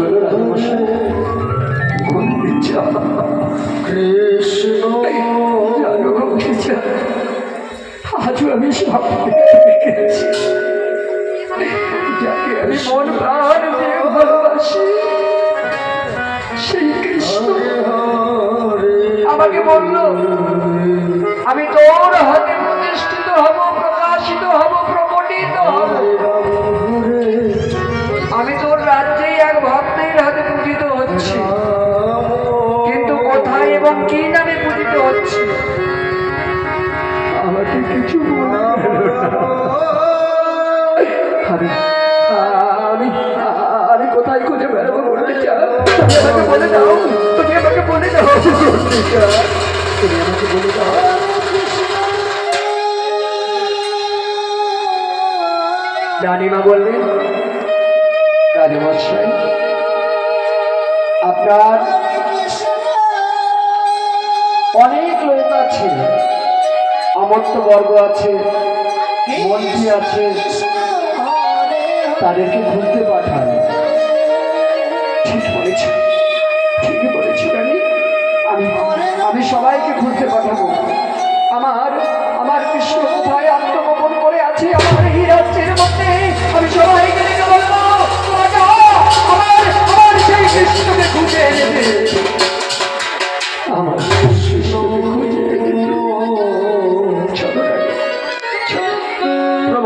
হলো কৃষ্ণ। আজও আমি যাকে আমি মন প্রাণ দিয়ে ভালোবাসি সেই কৃষ্ণ। আমাকে বলল আমি তোর হাতে কি নামে পূজিত হচ্ছে? আমাকে কিছু। আমি আমি আমি কোথায় খুঁজে বেড়াবো বলতে আমাকে বলে দাও। তুমি আমাকে বলে দাও। তুমি আমাকে বলে দাও। রানীমা বললেন, রাজমশাই, আপনার অমর্ত্য বর্গ আছে, মন্ত্রী আছে, তাদেরকে ঘুরতে পাঠান। ঠিক বলেছি, ঠিকই বলেছি আমি আমি সবাইকে ঘুরতে পাঠাবো।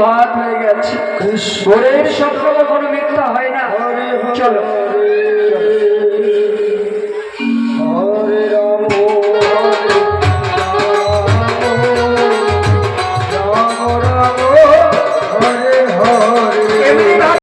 ভাত হয়ে গেছে। শরীর সত্য কখনো মিথ্যা হয় না। চলো।